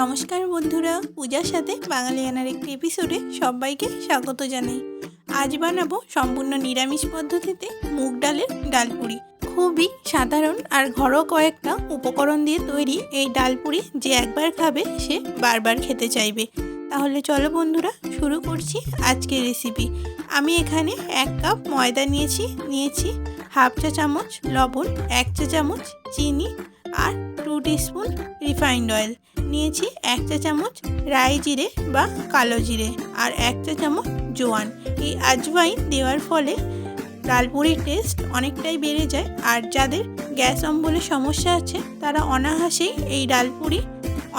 নমস্কার বন্ধুরা, পূজার সাথে বাঙালিয়ানার একটি এপিসোডে সবাইকে স্বাগত জানাই। আজ বানাবো সম্পূর্ণ নিরামিষ পদ্ধতিতে মুগ ডালের ডালপুরি। খুবই সাধারণ আর ঘরোয়া কয়েকটা উপকরণ দিয়ে তৈরি এই ডালপুরি যে একবার খাবে সে বারবার খেতে চাইবে। তাহলে চলো বন্ধুরা, শুরু করছি আজকের রেসিপি আমি এখানে এক কাপ ময়দা নিয়েছি নিয়েছি হাফ চা চামচ লবণ, এক চা চামচ চিনি আর টু টিস্পুন রিফাইন্ড অয়েল নিয়েছি এক চা চামচ রাই জিরে বা কালো জিরে আর এক চা চামচ জোয়ান। এই আজওয়াইন দেওয়ার ফলে ডালপুরির টেস্ট অনেকটাই বেড়ে যায়। আর যাদের গ্যাস অম্বলের সমস্যা আছে, তারা অনাহাসেই এই ডালপুরি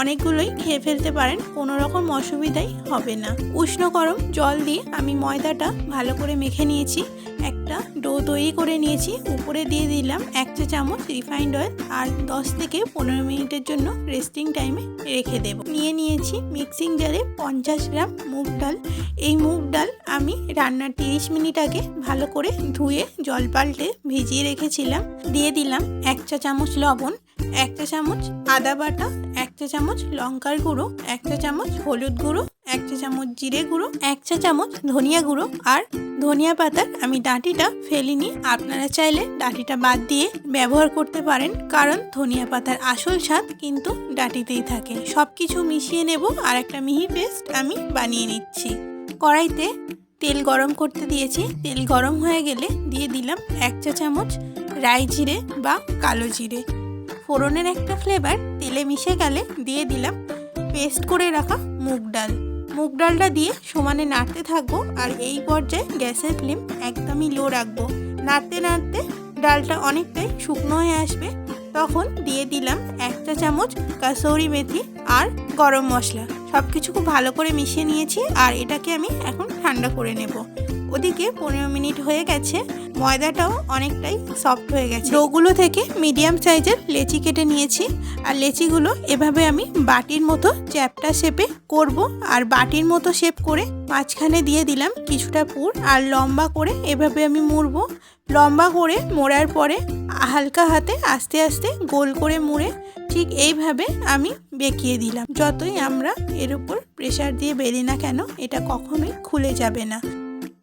অনেকগুলোই খেয়ে ফেলতে পারেন, কোনো রকম অসুবিধাই হবে না। উষ্ণ গরম জল দিয়ে আমি ময়দাটা ভালো করে মেখে নিয়েছি। একটা ডো তৈরি করে নিয়েছি, উপরে দিয়ে দিলাম এক চা চামচ রিফাইন্ড অয়েল আর দশ থেকে পনেরো মিনিটের জন্য রেস্টিং টাইমে রেখে দেব। নিয়ে নিয়েছি মিক্সিং জারে পঞ্চাশ গ্রাম মুগ ডাল। এই মুগ ডাল আমি রান্নার তিরিশ মিনিট আগে ভালো করে ধুয়ে জল পাল্টে ভিজিয়ে রেখেছিলাম। দিয়ে দিলাম এক চা চামচ লবণ, এক চা চামচ আদা বাটা চা চামচ লঙ্কার গুঁড়ো, এক চা চামচ হলুদ গুঁড়ো, এক চা চামচ জিরে গুঁড়ো, এক চা চামচ ধনিয়া গুঁড়ো আর ধনিয়া পাতার আমি ডাঁটিটা ফেলিনি। আপনারা চাইলে ডাঁটিটা বাদ দিয়ে ব্যবহার করতে পারেন, কারণ ধনিয়া পাতার আসল স্বাদ কিন্তু ডাঁটিতেই থাকে। সব কিছু মিশিয়ে নেব আর একটা মিহি পেস্ট আমি বানিয়ে নিচ্ছি। কড়াইতে তেল গরম করতে দিয়েছি। তেল গরম হয়ে গেলে দিয়ে দিলাম এক চা চামচ রাই জিরে বা কালো জিরে। ফোড়নের একটা ফ্লেভার তেলে মিশে গেলে দিয়ে দিলাম। পেস্ট করে রাখা মুগ ডাল। মুগ ডালটা দিয়ে সমানে নাড়তে থাকব আর এই পর্যায়ে গ্যাসের ফ্লেম একদমই লো রাখব। নাড়তে নাড়তে ডালটা অনেকটাই শুকনো হয়ে আসবে। তখন দিয়ে দিলাম একটা চামচ কাসৌরি মেথি আর গরম মশলা। সব কিছু খুব ভালো করে মিশিয়ে নিয়েছি আর এটাকে আমি এখন ঠান্ডা করে নেব। ওদিকে পনেরো মিনিট হয়ে গেছে। ময়দাটাও অনেকটাই সফট হয়ে গেছে। ডোগুলো থেকে মিডিয়াম সাইজের লেচি কেটে নিয়েছি। আর লেচিগুলো এভাবে আমি বাটির মতো চ্যাপটা শেপে করব। আর বাটির মতো শেপ করে মাঝখানে দিয়ে দিলাম কিছুটা পুর। আর লম্বা করে এভাবে আমি মুড়বো। লম্বা করে মোড়ার পরে হালকা হাতে আস্তে আস্তে গোল করে মুড়ে ঠিক এইভাবে আমি বেঁকিয়ে দিলাম। যতই আমরা এর উপর প্রেশার দিয়ে বেরি না কেন, এটা কখনোই খুলে যাবে না।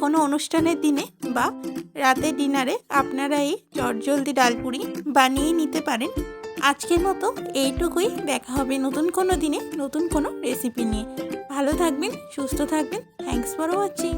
কোনো অনুষ্ঠানের দিনে বা রাতে ডিনারে আপনারা এই চটজলদি ডালপুরি বানিয়ে নিতে পারেন। আজকের মতো এইটুকুই। দেখা হবে নতুন কোনো দিনে নতুন কোনো রেসিপি নিয়ে। ভালো থাকবেন, সুস্থ থাকবেন। Thanks for watching